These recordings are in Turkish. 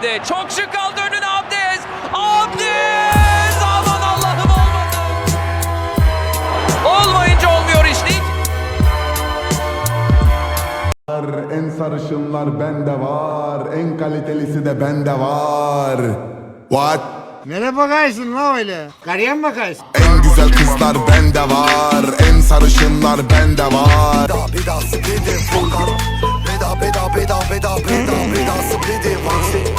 Çok şık kaldı önüne Abdez. Abdez! Aman Allah'ım olmadı. Olmayınca olmuyor işlik. En sarışınlar bende var. En kalitelisi de bende var. What? Nereye bakarsın la öyle? Karıya mı bakarsın? En güzel kızlar bende var. En sarışınlar bende var. Beda beda speedy Furkan Beda beda beda beda beda beda Beda beda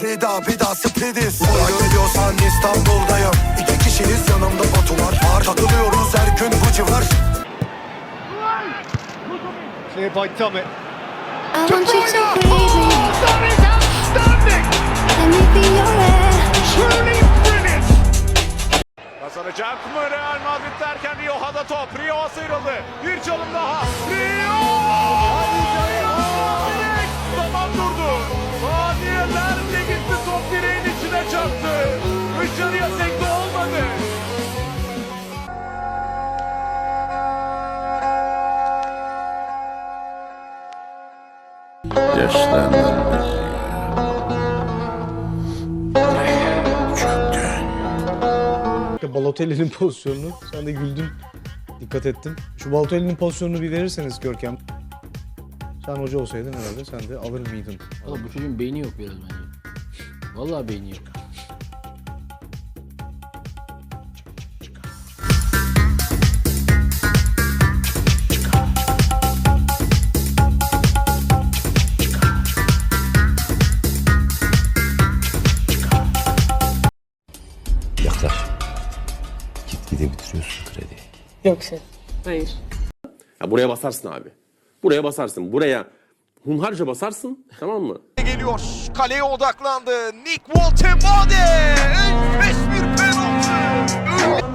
beda beda beda beda speedy Oraya geliyorsan İstanbul'dayım İki kişiyiz yanımda Batu var Var takılıyoruz her gün bu civar Clear by Tommy. I want you to please me. Let me be your air. Kazanacak mı Real Madrid derken Rio'da top. Rio sıyrıldı. Bir çalım daha. Rio! İşte Balotelli'nin pozisyonunu sen de güldün. Dikkat ettim. Şu Balotelli'nin pozisyonunu bir verirseniz Görkem. Sen hoca olsaydın herhalde sen de alır mıydın? Valla bu çocuğun beyni yok biraz bence. Vallahi beyni yok. Yaklaş. Gitgide bitiriyorsun krediyi. Ya buraya basarsın abi. Buraya basarsın. Buraya hunharca basarsın. Tamam mı? Geliyor. Kaleye odaklandı. Nick Woltemade. Enfes bir penaltı.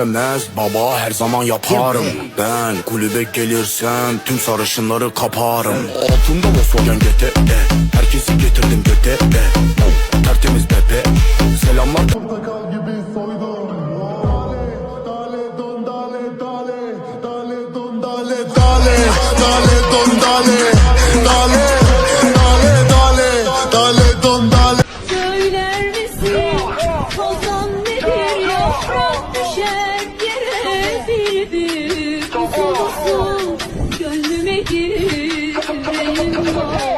Emez baba her zaman yaparım Ben kulübe gelirsem tüm sarışınları kaparım Altında Volkswagen GT e. Herkesi getirdim göte e. Tertemiz bepe Selamlar bir olsun Gönlüme gir benim var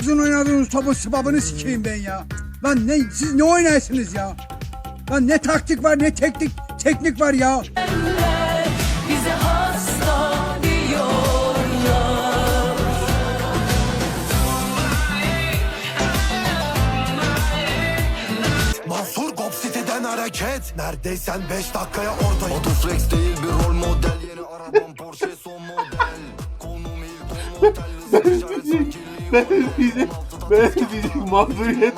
Sizin oynadığınız topun sıbabını sikeyim ben ya. Lan ne, siz ne oynarsınız ya? Lan ne taktik var ne teknik teknik var ya. Hareket Neredeysen 5 dakikaya oradayım Autoflex değil bir rol model Yeni arabam Porsche son model Konum ilk on model Ben Ben bir mağduriyet